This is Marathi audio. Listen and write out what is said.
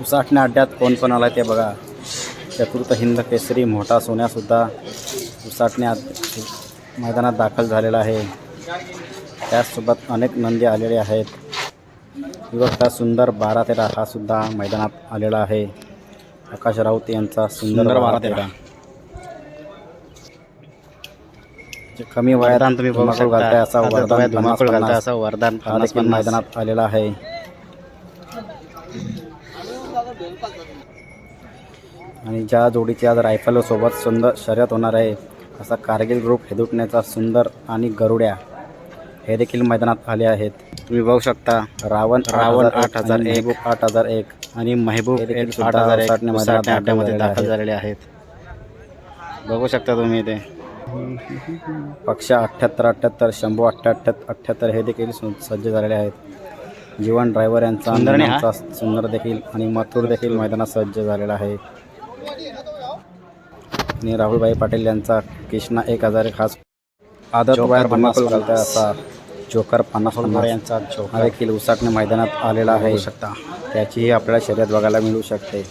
उसाटण्या अड्ड्यात कोण कोण आला ते बघा. चतुर्थ हिंद केसरी मोठा सोन्यासुद्धा उसाटण्या मैदानात दाखल झालेला आहे. त्याचसोबत अनेक नंदी आलेले आहेत. ही बघता सुंदर बारा तेरा हा सुद्धा मैदानात आलेला आहे. आकाश राऊत यांचा सुंदर बारा तेरा कमी वयात तुम्ही असा वरदान असा वरदान मैदानात आलेला आहे. आणि ज्या जोडीची आज रायफल सोबत सुंदर शर्यत होणार आहे असा कारगिल ग्रुप हेदुटण्याचा सुंदर आणि गरुड्या हे देखील मैदानात आले आहेत. तुम्ही बघू शकता रावण रावण आठ हजार एक. महबूब आठ हजार एक. आणि महबूब आठ हजार एक दाखल झालेले आहेत. बघू शकता तुम्ही ते. पक्ष अठ्ठ्याहत्तर अठ्ठ्याहत्तर शंभू अठ्ठ्याहत्तर अठ्ठ्याहत्तर हे देखील सज्ज झालेले आहेत. जीवन ड्रायव्हर यांचा नामचा सुंदर देखील आणि मथुर देखील मैदानात सज्ज झालेला आहे. आणि राहुलभाई पाटील यांचा कृष्णा एक हजार खास आदत वयात धमाकूल घालताय असा जोकर पन्नास पन्नास. यांचा हा देखील उसाटणे मैदानात आलेला आहे. शकता. त्याचीही आपल्याला शर्यत बघायला मिळू शकते.